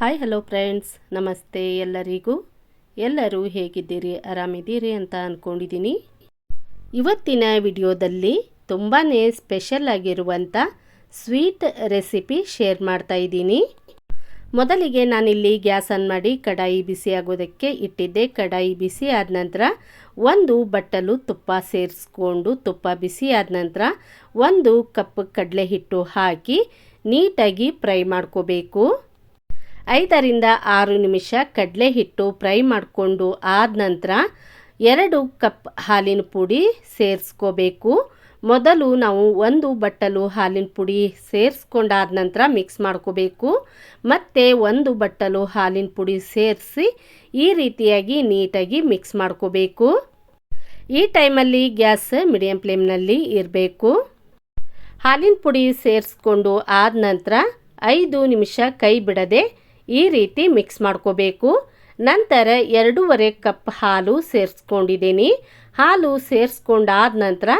Hi hello friends ನಮಸ್ತೆ ಎಲ್ಲರಿಗೂ. ಎಲ್ಲರೂ ಹೇಗಿದ್ದೀರಿ? ಆರಾಮಿದ್ದೀರಿ ಅಂತ ಅಂದ್ಕೊಂಡಿದ್ದೀನಿ ಇವತ್ತಿನ ವಿಡಿಯೋದಲ್ಲಿ ತುಂಬಾ ಸ್ಪೆಷಲ್ ಆಗಿರುವಂಥ ಸ್ವೀಟ್ ರೆಸಿಪಿ ಶೇರ್ ಮಾಡ್ತಾ ಇದ್ದೀನಿ. ಮೊದಲಿಗೆ ನಾನಿಲ್ಲಿ ಗ್ಯಾಸ್ ಆನ್ ಮಾಡಿ ಕಡಾಯಿ ಬಿಸಿ ಆಗೋದಕ್ಕೆ ಇಟ್ಟಿದ್ದೆ. ಕಡಾಯಿ ಬಿಸಿ ಆದ ನಂತರ ಒಂದು ಬಟ್ಟಲು ತುಪ್ಪ ಸೇರಿಸ್ಕೊಂಡು ತುಪ್ಪ ಬಿಸಿ ಆದ ನಂತರ ಒಂದು ಕಪ್ ಕಡಲೆ ಹಿಟ್ಟು ಹಾಕಿ ನೀಟಾಗಿ ಫ್ರೈ ಮಾಡ್ಕೋಬೇಕು. ಐದರಿಂದ ಆರು ನಿಮಿಷ ಕಡಲೆ ಹಿಟ್ಟು ಫ್ರೈ ಮಾಡಿಕೊಂಡು ಆದ ನಂತರ ಎರಡು ಕಪ್ ಹಾಲಿನ ಪುಡಿ ಸೇರಿಸ್ಕೋಬೇಕು. ಮೊದಲು ನಾವು ಒಂದು ಬಟ್ಟಲು ಹಾಲಿನ ಪುಡಿ ಸೇರಿಸ್ಕೊಂಡಾದ ನಂತರ ಮಿಕ್ಸ್ ಮಾಡ್ಕೋಬೇಕು. ಮತ್ತು ಒಂದು ಬಟ್ಟಲು ಹಾಲಿನ ಪುಡಿ ಸೇರಿಸಿ ಈ ರೀತಿಯಾಗಿ ನೀಟಾಗಿ ಮಿಕ್ಸ್ ಮಾಡ್ಕೋಬೇಕು. ಈ ಟೈಮಲ್ಲಿ ಗ್ಯಾಸ್ ಮೀಡಿಯಂ ಫ್ಲೇಮ್ನಲ್ಲಿ ಇರಬೇಕು. ಹಾಲಿನ ಪುಡಿ ಸೇರಿಸ್ಕೊಂಡು ಆದ ನಂತರ ಐದು ನಿಮಿಷ ಕೈ ಬಿಡದೆ ಈ ರೀತಿ ಮಿಕ್ಸ್ ಮಾಡ್ಕೋಬೇಕು. ನಂತರ ಎರಡೂವರೆ ಕಪ್ ಹಾಲು ಸೇರಿಸ್ಕೊಂಡಿದ್ದೀನಿ. ಹಾಲು ಸೇರಿಸ್ಕೊಂಡಾದ ನಂತರ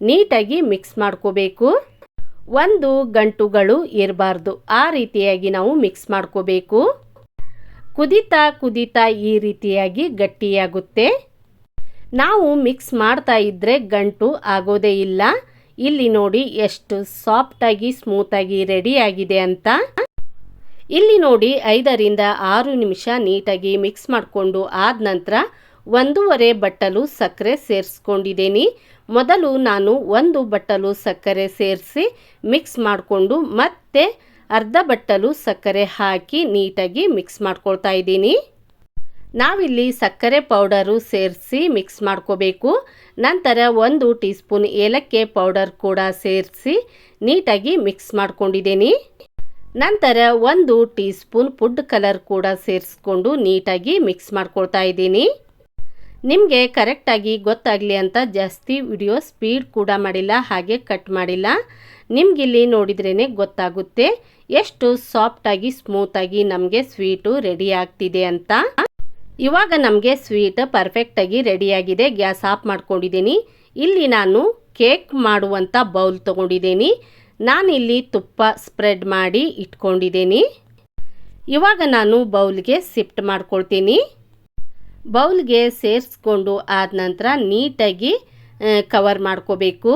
ನೀಟಾಗಿ ಮಿಕ್ಸ್ ಮಾಡ್ಕೋಬೇಕು. ಒಂದು ಗಂಟುಗಳು ಇರಬಾರ್ದು. ಆ ರೀತಿಯಾಗಿ ನಾವು ಮಿಕ್ಸ್ ಮಾಡ್ಕೋಬೇಕು. ಕುದಿತಾ ಕುದಿತಾ ಈ ರೀತಿಯಾಗಿ ಗಟ್ಟಿಯಾಗುತ್ತೆ. ನಾವು ಮಿಕ್ಸ್ ಮಾಡ್ತಾ ಇದ್ದರೆ ಗಂಟು ಆಗೋದೇ ಇಲ್ಲ. ಇಲ್ಲಿ ನೋಡಿ ಎಷ್ಟು ಸಾಫ್ಟಾಗಿ, ಸ್ಮೂತಾಗಿ ರೆಡಿಯಾಗಿದೆ ಅಂತ. ಇಲ್ಲಿ ನೋಡಿ ಐದರಿಂದ ಆರು ನಿಮಿಷ ನೀಟಾಗಿ ಮಿಕ್ಸ್ ಮಾಡಿಕೊಂಡು ಆದ ನಂತರ ಒಂದೂವರೆ ಬಟ್ಟಲು ಸಕ್ಕರೆ ಸೇರಿಸ್ಕೊಂಡಿದ್ದೀನಿ. ಮೊದಲು ನಾನು ಒಂದು ಬಟ್ಟಲು ಸಕ್ಕರೆ ಸೇರಿಸಿ ಮಿಕ್ಸ್ ಮಾಡಿಕೊಂಡು ಮತ್ತೆ ಅರ್ಧ ಬಟ್ಟಲು ಸಕ್ಕರೆ ಹಾಕಿ ನೀಟಾಗಿ ಮಿಕ್ಸ್ ಮಾಡ್ಕೊಳ್ತಾ ಇದ್ದೀನಿ. ನಾವಿಲ್ಲಿ ಸಕ್ಕರೆ ಪೌಡರು ಸೇರಿಸಿ ಮಿಕ್ಸ್ ಮಾಡ್ಕೋಬೇಕು. ನಂತರ ಒಂದು ಟೀ ಸ್ಪೂನ್ ಏಲಕ್ಕಿ ಪೌಡರ್ ಕೂಡ ಸೇರಿಸಿ ನೀಟಾಗಿ ಮಿಕ್ಸ್ ಮಾಡ್ಕೊಂಡಿದ್ದೀನಿ. ನಂತರ ಒಂದು ಟೀ ಸ್ಪೂನ್ ಫುಡ್ ಕಲರ್ ಕೂಡ ಸೇರಿಸ್ಕೊಂಡು ನೀಟಾಗಿ ಮಿಕ್ಸ್ ಮಾಡ್ಕೊಳ್ತಾ ಇದ್ದೀನಿ. ನಿಮಗೆ ಕರೆಕ್ಟಾಗಿ ಗೊತ್ತಾಗಲಿ ಅಂತ ಜಾಸ್ತಿ ವಿಡಿಯೋ ಸ್ಪೀಡ್ ಕೂಡ ಮಾಡಿಲ್ಲ, ಹಾಗೆ ಕಟ್ ಮಾಡಿಲ್ಲ. ನಿಮಗಿಲ್ಲಿ ನೋಡಿದ್ರೇ ಗೊತ್ತಾಗುತ್ತೆ ಎಷ್ಟು ಸಾಫ್ಟಾಗಿ ಸ್ಮೂತಾಗಿ ನಮಗೆ ಸ್ವೀಟು ರೆಡಿ ಆಗ್ತಿದೆ ಅಂತ. ಇವಾಗ ನಮಗೆ ಸ್ವೀಟ್ ಪರ್ಫೆಕ್ಟಾಗಿ ರೆಡಿಯಾಗಿದೆ, ಗ್ಯಾಸ್ ಆಫ್ ಮಾಡ್ಕೊಂಡಿದ್ದೀನಿ. ಇಲ್ಲಿ ನಾನು ಕೇಕ್ ಮಾಡುವಂಥ ಬೌಲ್ ತೊಗೊಂಡಿದ್ದೀನಿ. ನಾನಿಲ್ಲಿ ತುಪ್ಪ ಸ್ಪ್ರೆಡ್ ಮಾಡಿ ಇಟ್ಕೊಂಡಿದ್ದೀನಿ. ಇವಾಗ ನಾನು ಬೌಲ್ಗೆ ಶಿಫ್ಟ್ ಮಾಡ್ಕೊಳ್ತೀನಿ. ಬೌಲ್ಗೆ ಸೇರಿಸ್ಕೊಂಡು ಆದ ನಂತರ ನೀಟಾಗಿ ಕವರ್ ಮಾಡ್ಕೋಬೇಕು.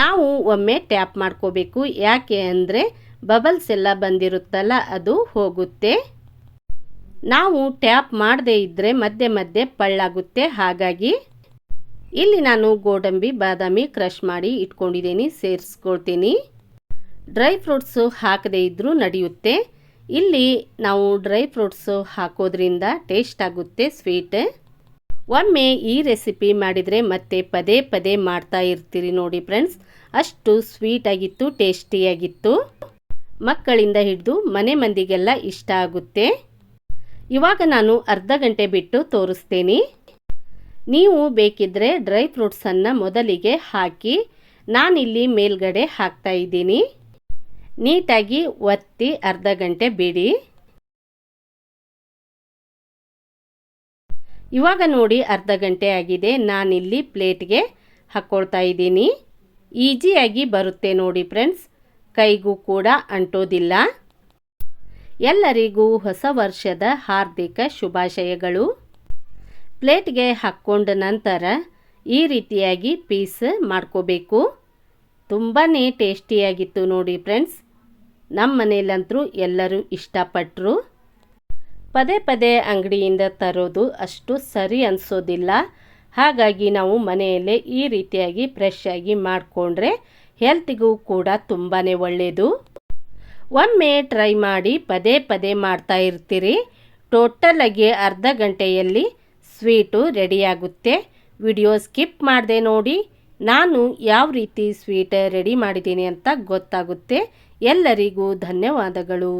ನಾವು ಒಮ್ಮೆ ಟ್ಯಾಪ್ ಮಾಡ್ಕೋಬೇಕು. ಯಾಕೆ ಅಂದರೆ ಬಬಲ್ಸ್ ಎಲ್ಲ ಬಂದಿರುತ್ತಲ್ಲ, ಅದು ಹೋಗುತ್ತೆ. ನಾವು ಟ್ಯಾಪ್ ಮಾಡದೇ ಇದ್ದರೆ ಮಧ್ಯೆ ಮಧ್ಯೆ ಪಳ್ಳಾಗುತ್ತೆ. ಹಾಗಾಗಿ ಇಲ್ಲಿ ನಾನು ಗೋಡಂಬಿ, ಬಾದಾಮಿ ಕ್ರಷ್ ಮಾಡಿ ಇಟ್ಕೊಂಡಿದ್ದೀನಿ, ಸೇರಿಸ್ಕೊಳ್ತೀನಿ. ಡ್ರೈ ಫ್ರೂಟ್ಸು ಹಾಕದೇ ಇದ್ದರೂ ನಡೆಯುತ್ತೆ. ಇಲ್ಲಿ ನಾವು ಡ್ರೈ ಫ್ರೂಟ್ಸು ಹಾಕೋದ್ರಿಂದ ಟೇಸ್ಟ್ ಆಗುತ್ತೆ, ಸ್ವೀಟ್. ಒಮ್ಮೆ ಈ ರೆಸಿಪಿ ಮಾಡಿದರೆ ಮತ್ತೆ ಪದೇ ಪದೇ ಮಾಡ್ತಾ ಇರ್ತೀರಿ ನೋಡಿ ಫ್ರೆಂಡ್ಸ್. ಅಷ್ಟು ಸ್ವೀಟಾಗಿತ್ತು ಟೇಸ್ಟಿಯಾಗಿತ್ತು ಮಕ್ಕಳಿಂದ ಹಿಡಿದು ಮನೆ ಮಂದಿಗೆಲ್ಲ ಇಷ್ಟ ಆಗುತ್ತೆ. ಇವಾಗ ನಾನು ಅರ್ಧ ಗಂಟೆ ಬಿಟ್ಟು ತೋರಿಸ್ತೇನೆ. ನೀವು ಬೇಕಿದ್ದರೆ ಡ್ರೈ ಫ್ರೂಟ್ಸನ್ನು ಮೊದಲಿಗೆ ಹಾಕಿ ನಾನಿಲ್ಲಿ ಮೇಲ್ಗಡೆ ಹಾಕ್ತಾ ಇದ್ದೀನಿ. ನೀಟಾಗಿ ಒತ್ತಿ ಅರ್ಧ ಗಂಟೆ ಬಿಡಿ. ಇವಾಗ ನೋಡಿ ಅರ್ಧ ಗಂಟೆ ಆಗಿದೆ. ನಾನಿಲ್ಲಿ ಪ್ಲೇಟ್ಗೆ ಹಾಕ್ಕೊಳ್ತಾ ಇದ್ದೀನಿ. ಈಜಿಯಾಗಿ ಬರುತ್ತೆ ನೋಡಿ ಫ್ರೆಂಡ್ಸ್. ಕೈಗೂ ಕೂಡ ಅಂಟೋದಿಲ್ಲ. ಎಲ್ಲರಿಗೂ ಹೊಸ ವರ್ಷದ ಹಾರ್ದಿಕ ಶುಭಾಶಯಗಳು. ಪ್ಲೇಟ್ಗೆ ಹಾಕ್ಕೊಂಡ ನಂತರ ಈ ರೀತಿಯಾಗಿ ಪೀಸ್ ಮಾಡ್ಕೋಬೇಕು. ತುಂಬಾ ಟೇಸ್ಟಿಯಾಗಿತ್ತು ನೋಡಿ ಫ್ರೆಂಡ್ಸ್. ನಮ್ಮ ಮನೇಲಂತರೂ ಎಲ್ಲರೂ ಇಷ್ಟಪಟ್ಟರು ಪದೇ ಪದೇ ಅಂಗಡಿಯಿಂದ ತರೋದು ಅಷ್ಟು ಸರಿ ಅನಿಸೋದಿಲ್ಲ. ಹಾಗಾಗಿ ನಾವು ಮನೆಯಲ್ಲೇ ಈ ರೀತಿಯಾಗಿ ಫ್ರೆಶ್ ಆಗಿ ಮಾಡಿಕೊಂಡ್ರೆ ಹೆಲ್ತಿಗೂ ಕೂಡ ತುಂಬಾ ಒಳ್ಳೆಯದು ಒಮ್ಮೆ ಟ್ರೈ ಮಾಡಿ ಪದೇ ಪದೇ ಮಾಡ್ತಾ ಇರ್ತೀರಿ. ಟೋಟಲಾಗಿ ಅರ್ಧ ಗಂಟೆಯಲ್ಲಿ ಸ್ವೀಟು ರೆಡಿಯಾಗುತ್ತೆ. ವಿಡಿಯೋ ಸ್ಕಿಪ್ ಮಾಡಿದೆ ನೋಡಿ. ನಾನು ಯಾವ ರೀತಿ ಸ್ವೀಟ್ ರೆಡಿ ಮಾಡಿದ್ದೀನಿ ಅಂತ ಗೊತ್ತಾಗುತ್ತೆ. ಎಲ್ಲರಿಗೂ ಧನ್ಯವಾದಗಳು.